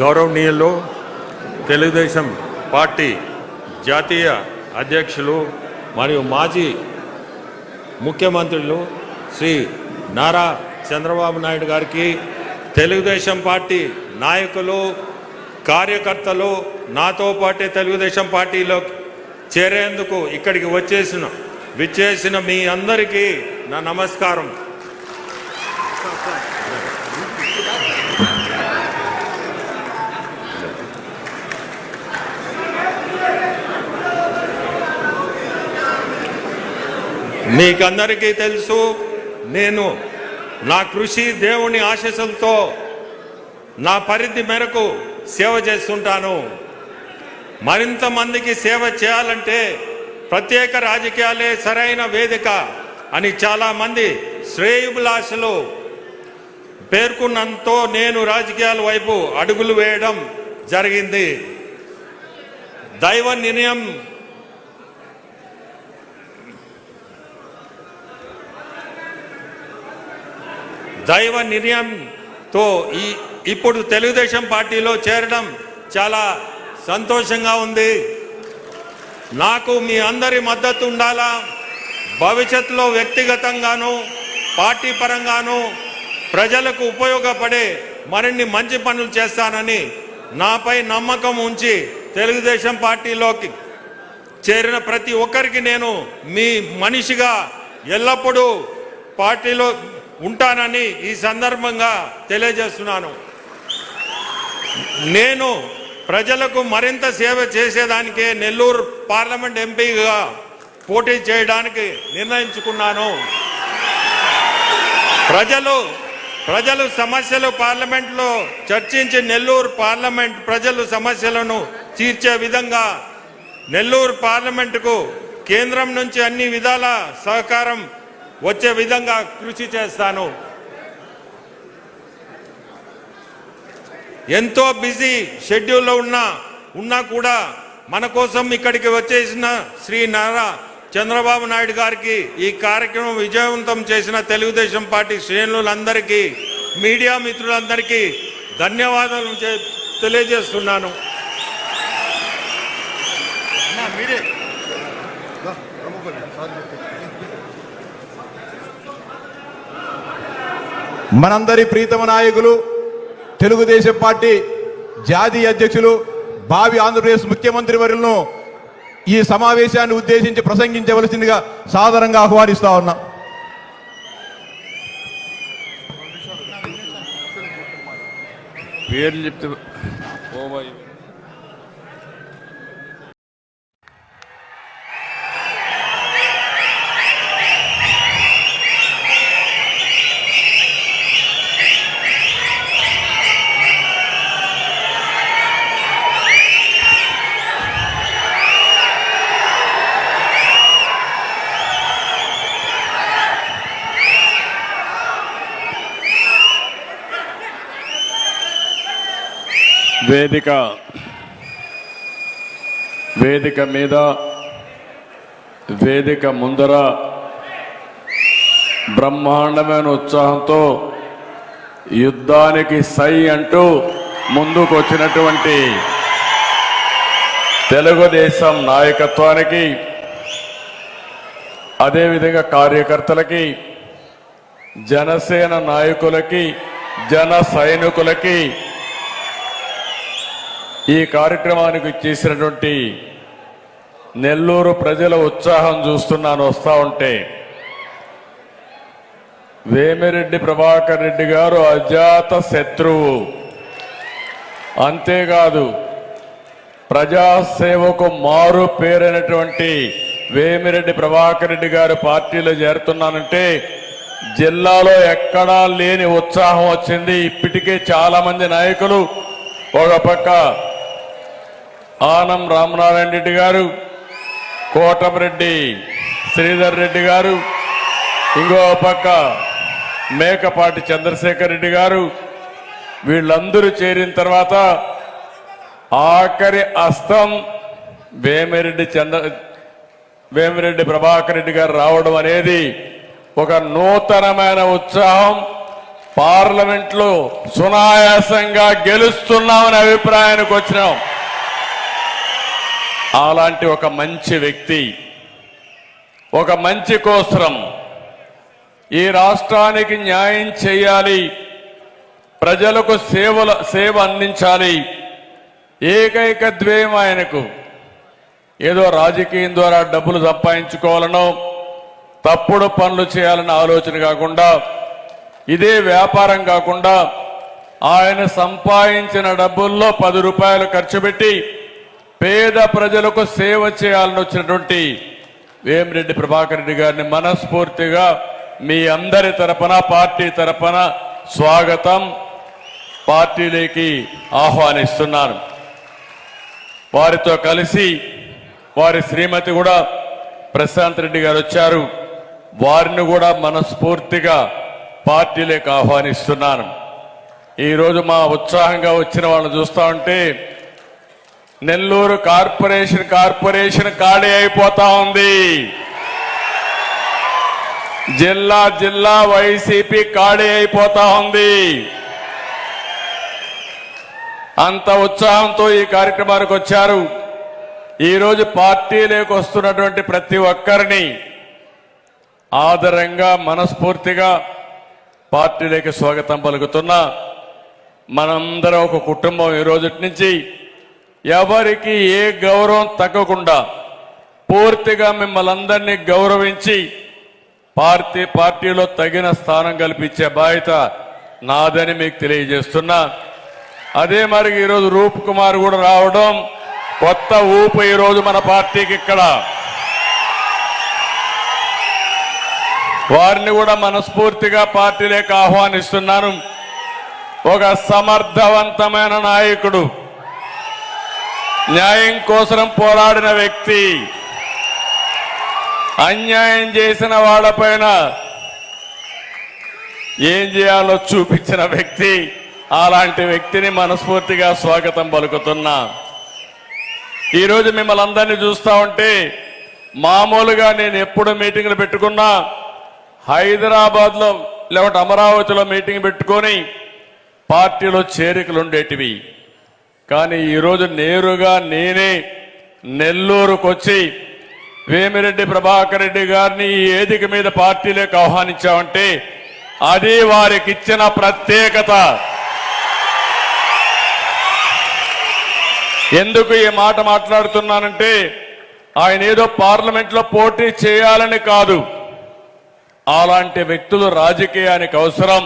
గౌరవనీయులు తెలుగుదేశం పార్టీ జాతీయ అధ్యక్షులు మరియు మాజీ ముఖ్యమంత్రులు శ్రీ నారా చంద్రబాబు నాయుడు గారికి తెలుగుదేశం పార్టీ నాయకులు కార్యకర్తలు నాతో పాటే తెలుగుదేశం పార్టీలో చేరేందుకు ఇక్కడికి వచ్చేసిన విచ్చేసిన మీ అందరికీ నా నమస్కారం. మీకందరికీ తెలుసు నేను నా కృషి దేవుని ఆశీస్సులతో నా పరిధి మేరకు సేవ చేస్తుంటాను. మరింత మందికి సేవ చేయాలంటే ప్రత్యేక రాజకీయాలే సరైన వేదిక అని చాలామంది శ్రేయుభిలాషలు పేర్కొన్నంతో నేను రాజకీయాల వైపు అడుగులు వేయడం జరిగింది. దైవ నిర్ణయం దైవ నిర్ణయంతో ఈ ఇప్పుడు తెలుగుదేశం పార్టీలో చేరడం చాలా సంతోషంగా ఉంది. నాకు మీ అందరి మద్దతు ఉండాలా? భవిష్యత్తులో వ్యక్తిగతంగాను పార్టీ పరంగాను ప్రజలకు ఉపయోగపడే మరిన్ని మంచి పనులు చేస్తానని నాపై నమ్మకం ఉంచి తెలుగుదేశం పార్టీలోకి చేరిన ప్రతి ఒక్కరికి నేను మీ మనిషిగా ఎల్లప్పుడూ పార్టీలో ఉంటానని ఈ సందర్భంగా తెలియజేస్తున్నాను. నేను ప్రజలకు మరింత సేవ చేసేదానికే నెల్లూరు పార్లమెంట్ ఎంపీగా పోటీ చేయడానికి నిర్ణయించుకున్నాను. ప్రజలు ప్రజలు సమస్యలు పార్లమెంట్లో చర్చించి నెల్లూరు పార్లమెంట్ ప్రజలు సమస్యలను తీర్చే విధంగా నెల్లూరు పార్లమెంటుకు కేంద్రం నుంచి అన్ని విధాల సహకారం వచ్చే విధంగా కృషి చేస్తాను. ఎంతో బిజీ షెడ్యూల్లో ఉన్నా ఉన్నా కూడా మన కోసం ఇక్కడికి వచ్చేసిన శ్రీ నారా చంద్రబాబు నాయుడు గారికి ఈ కార్యక్రమం విజయవంతం చేసిన తెలుగుదేశం పార్టీ శ్రేణులందరికీ మీడియా మిత్రులందరికీ ధన్యవాదాలు తెలియజేస్తున్నాను. తెలియజేస్తున్నాను మనందరి ప్రీతమ నాయకులు తెలుగుదేశం పార్టీ జాతీయ అధ్యక్షులు భావి ఆంధ్రప్రదేశ్ ముఖ్యమంత్రి వర్యులను ఈ సమావేశాన్ని ఉద్దేశించి ప్రసంగించవలసిందిగా సాధారణంగా ఆహ్వానిస్తా ఉన్నా. పేర్లు చెప్తే వేదిక. వేదిక మీద వేదిక ముందర బ్రహ్మాండమైన ఉత్సాహంతో యుద్ధానికి సై అంటూ ముందుకు వచ్చినటువంటి తెలుగుదేశం నాయకత్వానికి అదేవిధంగా కార్యకర్తలకి జనసేన నాయకులకి జన సైనికులకి ఈ కార్యక్రమానికి చేసినటువంటి నెల్లూరు ప్రజల ఉత్సాహం చూస్తున్నాను వస్తూ ఉంటే. వేమిరెడ్డి ప్రభాకర్ రెడ్డి గారు అజాత శత్రువు. అంతేకాదు ప్రజాసేవకు మారు పేరైనటువంటి వేమిరెడ్డి ప్రభాకర్ రెడ్డి గారు పార్టీలో చేరుతున్నానంటే జిల్లాలో ఎక్కడా లేని ఉత్సాహం వచ్చింది. ఇప్పటికే చాలామంది నాయకులు ఒక పక్క ఆనం రామనారాయణ రెడ్డి గారు కోటమిరెడ్డి శ్రీధర్ రెడ్డి గారు ఇంకో పక్క మేకపాటి చంద్రశేఖర్ రెడ్డి గారు వీళ్ళందరూ చేరిన తర్వాత ఆఖరి అస్తం వేమిరెడ్డి చంద్ర వేమిరెడ్డి ప్రభాకర్ రెడ్డి గారు రావడం అనేది ఒక నూతనమైన ఉత్సాహం. పార్లమెంట్లో సునాయాసంగా గెలుస్తున్నామనే అభిప్రాయానికి వచ్చినాం. అలాంటి ఒక మంచి వ్యక్తి ఒక మంచి కోసరం. ఈ రాష్ట్రానికి న్యాయం చేయాలి ప్రజలకు సేవల సేవ అందించాలి. ఏకైక ద్వేయం ఆయనకు. ఏదో రాజకీయం ద్వారా డబ్బులు సంపాదించుకోవాలనో తప్పుడు పనులు చేయాలన్న ఆలోచన కాకుండా ఇదే వ్యాపారం కాకుండా ఆయన సంపాదించిన డబ్బుల్లో పది రూపాయలు ఖర్చు పెట్టి పేద ప్రజలకు సేవ చేయాలని వచ్చినటువంటి వేమిరెడ్డి ప్రభాకర్ రెడ్డి గారిని మనస్ఫూర్తిగా మీ అందరి తరపున పార్టీ తరపున స్వాగతం. పార్టీలోకి ఆహ్వానిస్తున్నాను. వారితో కలిసి వారి శ్రీమతి కూడా ప్రశాంత్ రెడ్డి గారు వచ్చారు. వారిని కూడా మనస్ఫూర్తిగా పార్టీలోకి ఆహ్వానిస్తున్నాను. ఈరోజు మా ఉత్సాహంగా వచ్చిన వాళ్ళని చూస్తా ఉంటే నెల్లూరు కార్పొరేషన్ కార్పొరేషన్ ఖాళీ అయిపోతా ఉంది. జిల్లా జిల్లా వైసీపీ ఖాళీ అయిపోతా ఉంది. అంత ఉత్సాహంతో ఈ కార్యక్రమానికి వచ్చారు. ఈరోజు పార్టీలోకి వస్తున్నటువంటి ప్రతి ఒక్కరిని ఆదరంగా మనస్ఫూర్తిగా పార్టీలోకి స్వాగతం పలుకుతున్నా. మనందరం ఒక కుటుంబం ఈ రోజు నుంచి ఎవరికి ఏ గౌరవం తగ్గకుండా పూర్తిగా మిమ్మల్ని అందరినీ గౌరవించి పార్టీ పార్టీలో తగిన స్థానం కల్పించే బాధ్యత నాదని మీకు తెలియజేస్తున్నా. అదే మరి ఈరోజు రూప్ కుమార్ కూడా రావడం కొత్త ఊపు ఈరోజు మన పార్టీకి ఇక్కడ. వారిని కూడా మనస్ఫూర్తిగా పార్టీలోకి ఆహ్వానిస్తున్నాను. ఒక సమర్థవంతమైన నాయకుడు. న్యాయం కోసం పోరాడిన వ్యక్తి అన్యాయం చేసిన వాళ్ళపైన ఏం చేయాలో చూపించిన వ్యక్తి అలాంటి వ్యక్తిని మనస్ఫూర్తిగా స్వాగతం పలుకుతున్నా. ఈరోజు మిమ్మల్ని అందరినీ చూస్తా ఉంటే మామూలుగా నేను ఎప్పుడు మీటింగ్లు పెట్టుకున్నా హైదరాబాద్లో లేకుంటే అమరావతిలో మీటింగ్ పెట్టుకొని పార్టీలో చేరికలు ఉండేటివి. కానీ ఈరోజు నేరుగా నేనే నెల్లూరుకు వచ్చి వేమిరెడ్డి ప్రభాకర్ రెడ్డి గారిని ఈ వేదిక మీద పార్టీలోకి ఆహ్వానించామంటే అది వారికి ఇచ్చిన ప్రత్యేకత. ఎందుకు ఈ మాట మాట్లాడుతున్నానంటే ఆయన ఏదో పార్లమెంట్లో పోటీ చేయాలని కాదు. అలాంటి వ్యక్తులు రాజకీయానికి అవసరం.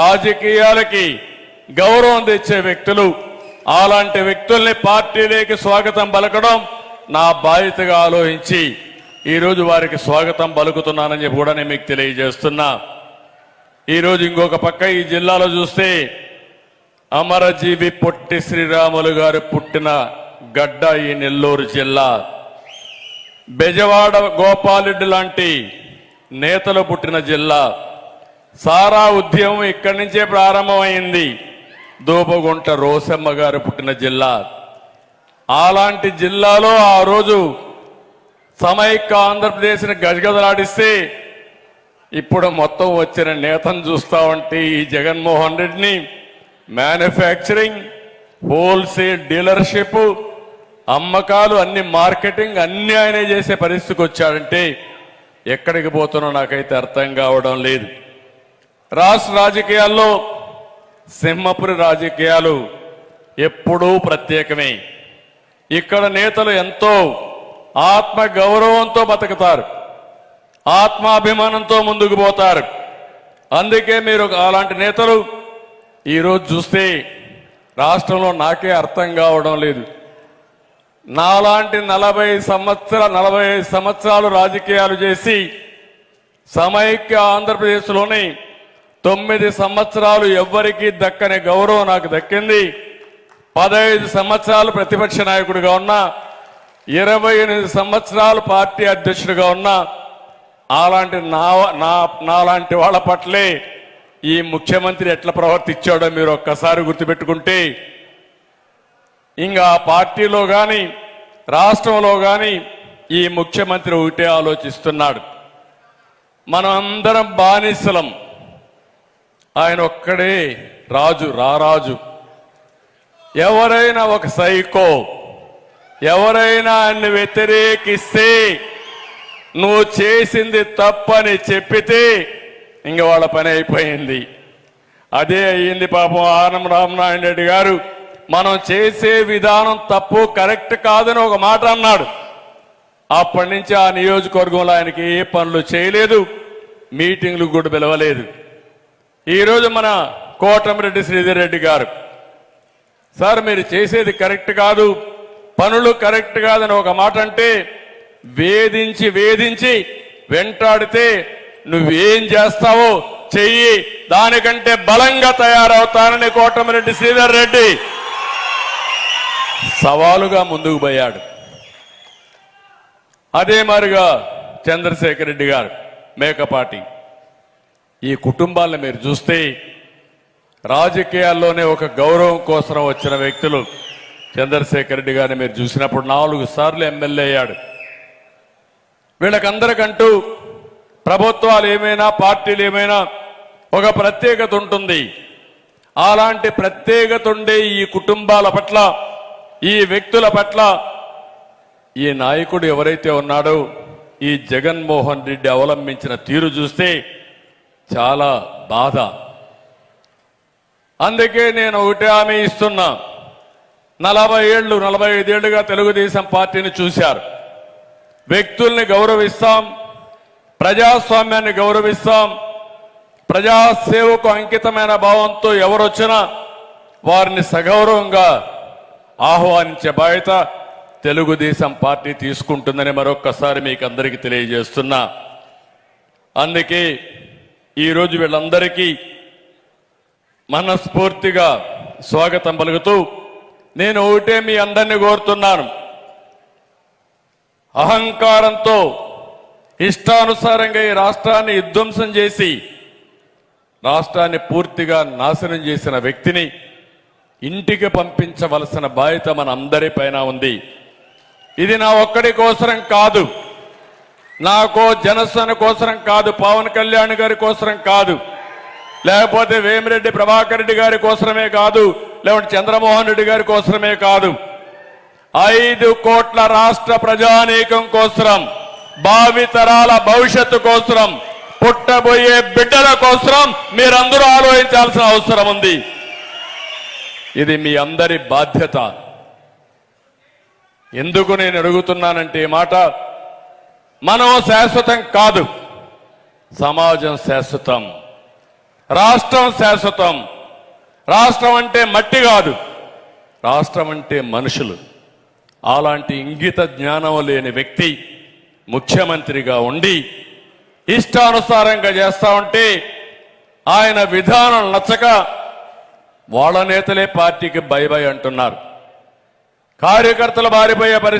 రాజకీయాలకి గౌరవం తెచ్చే వ్యక్తులు అలాంటి వ్యక్తుల్ని పార్టీలోకి స్వాగతం పలకడం నా బాధ్యతగా ఆలోచించి ఈరోజు వారికి స్వాగతం పలుకుతున్నానని చెప్పి కూడా నేను మీకు తెలియజేస్తున్నా. ఈరోజు ఇంకొక పక్క ఈ జిల్లాలో చూస్తే అమరజీవి పొట్టి శ్రీరాములు గారు పుట్టిన గడ్డ ఈ నెల్లూరు జిల్లా. బెజవాడ గోపాలరెడ్డి లాంటి నేతలు పుట్టిన జిల్లా. సారా ఉద్యమం ఇక్కడి నుంచే ప్రారంభమైంది. దూబగుంట రోసమ్మ గారు పుట్టిన జిల్లా. అలాంటి జిల్లాలో ఆ రోజు సమైక్య ఆంధ్రప్రదేశ్ని గజగజలాడిస్తే ఇప్పుడు మొత్తం వచ్చిన నేతను చూస్తా ఉంటే ఈ జగన్మోహన్ రెడ్డిని మ్యానుఫ్యాక్చరింగ్ హోల్సేల్ డీలర్షిప్ అమ్మకాలు అన్ని మార్కెటింగ్ అన్ని ఆయనే చేసే పరిస్థితికి వచ్చాడంటే ఎక్కడికి పోతున్నా నాకైతే అర్థం కావడం లేదు. రాష్ట్ర రాజకీయాల్లో సింహపురి రాజకీయాలు ఎప్పుడూ ప్రత్యేకమే. ఇక్కడ నేతలు ఎంతో ఆత్మ గౌరవంతో బతుకుతారు. ఆత్మాభిమానంతో ముందుకు పోతారు. అందుకే మీరు అలాంటి నేతలు ఈరోజు చూస్తే రాష్ట్రంలో నాకే అర్థం కావడం లేదు. నాలాంటి నలభై సంవత్సర నలభై ఐదు సంవత్సరాలు రాజకీయాలు చేసి సమైక్య ఆంధ్రప్రదేశ్లోని తొమ్మిది సంవత్సరాలు ఎవ్వరికీ దక్కని గౌరవం నాకు దక్కింది. పదహైదు సంవత్సరాలు ప్రతిపక్ష నాయకుడిగా ఉన్నా ఇరవై ఎనిమిది సంవత్సరాలు పార్టీ అధ్యక్షుడిగా ఉన్నా అలాంటి నా నా నాలాంటి వాళ్ళ పట్లే ఈ ముఖ్యమంత్రి ఎట్లా ప్రవర్తించాడో మీరు ఒక్కసారి గుర్తుపెట్టుకుంటే ఇంకా పార్టీలో కానీ రాష్ట్రంలో కానీ ఈ ముఖ్యమంత్రి ఒకటే ఆలోచిస్తున్నాడు. మనం అందరం బానిసలం. ఆయన ఒక్కడే రాజు రారాజు. ఎవరైనా ఒక సైకో ఎవరైనా ఆయన్ని వ్యతిరేకిస్తే నువ్వు చేసింది తప్పని చెప్పితే ఇంక వాళ్ళ పని అయిపోయింది. అదే అయ్యింది పాపం ఆనం రామనారాయణ రెడ్డి గారు. మనం చేసే విధానం తప్పు కరెక్ట్ కాదని ఒక మాట అన్నాడు. అప్పటి నుంచి ఆ నియోజకవర్గంలో ఆయనకి ఏ పనులు చేయలేదు మీటింగ్లు కూడా పిలవలేదు. ఈరోజు మన కోటమిరెడ్డి శ్రీధర్ రెడ్డి గారు. సార్ మీరు చేసేది కరెక్ట్ కాదు. పనులు కరెక్ట్ కాదని ఒక మాట అంటే వేధించి వేధించి వెంటాడితే నువ్వేం చేస్తావో చెయ్యి. దానికంటే బలంగా తయారవుతానని కోటమిరెడ్డి శ్రీధర్ రెడ్డి సవాలుగా ముందుకు పోయాడు. అదే మాదిరిగా చంద్రశేఖర్ రెడ్డి గారు మేకపాటి. ఈ కుటుంబాలను మీరు చూస్తే రాజకీయాల్లోనే ఒక గౌరవం కోసం వచ్చిన వ్యక్తులు చంద్రశేఖర్ రెడ్డి గారిని మీరు చూసినప్పుడు నాలుగు సార్లు ఎమ్మెల్యే అయ్యాడు. వీళ్ళకందరికంటూ ప్రభుత్వాలు ఏమైనా పార్టీలు ఏమైనా ఒక ప్రత్యేకత ఉంటుంది. అలాంటి ప్రత్యేకత ఉండే ఈ కుటుంబాల పట్ల ఈ వ్యక్తుల పట్ల ఈ నాయకుడు ఎవరైతే ఉన్నాడో ఈ జగన్మోహన్ రెడ్డి అవలంబించిన తీరు చూస్తే చాలా బాధ. అందుకే నేను ఒకటి హామీ ఇస్తున్నా. నలభై ఏళ్ళు నలభై ఐదేళ్ళుగా తెలుగుదేశం పార్టీని చూశారు. వ్యక్తుల్ని గౌరవిస్తాం ప్రజాస్వామ్యాన్ని గౌరవిస్తాం ప్రజాసేవకు అంకితమైన భావంతో ఎవరొచ్చినా వారిని సగౌరవంగా ఆహ్వానించే బాధ్యత తెలుగుదేశం పార్టీ తీసుకుంటుందని మరొక్కసారి మీకు అందరికీ తెలియజేస్తున్నా. అందుకే ఈరోజు వీళ్ళందరికీ మనస్ఫూర్తిగా స్వాగతం పలుకుతూ నేను ఒకటే మీ అందరినీ కోరుతున్నాను. అహంకారంతో ఇష్టానుసారంగా ఈ రాష్ట్రాన్ని విధ్వంసం చేసి రాష్ట్రాన్ని పూర్తిగా నాశనం చేసిన వ్యక్తిని ఇంటికి పంపించవలసిన బాధ్యత మన అందరిపైన ఉంది. ఇది నా ఒక్కడి కోసరం కాదు. నాకో జనసేన కోసరం కాదు పవన్ కళ్యాణ్ గారి కోసరం కాదు. లేకపోతే వేమిరెడ్డి ప్రభాకర్ రెడ్డి గారి కోసమే కాదు లేకుంటే చంద్రమోహన్ రెడ్డి గారి కోసమే కాదు. ఐదు కోట్ల రాష్ట్ర ప్రజానీకం కోసరం భావి తరాల భవిష్యత్తు కోసరం పుట్టబోయే బిడ్డల కోసరం మీరందరూ ఆలోచించాల్సిన అవసరం ఉంది. ఇది మీ అందరి బాధ్యత. ఎందుకు నేను అడుగుతున్నానంటే ఈ మాట మనం శాశ్వతం కాదు. సమాజం శాశ్వతం. రాష్ట్రం శాశ్వతం. రాష్ట్రం అంటే మట్టి కాదు. రాష్ట్రం అంటే మనుషులు. అలాంటి ఇంగిత జ్ఞానం లేని వ్యక్తి ముఖ్యమంత్రిగా ఉండి ఇష్టానుసారంగా చేస్తా ఉంటే ఆయన విధానం నచ్చక వాళ్ళ నేతలే పార్టీకి బై బై అంటున్నారు. కార్యకర్తలు బారిపోయే పరిస్థితి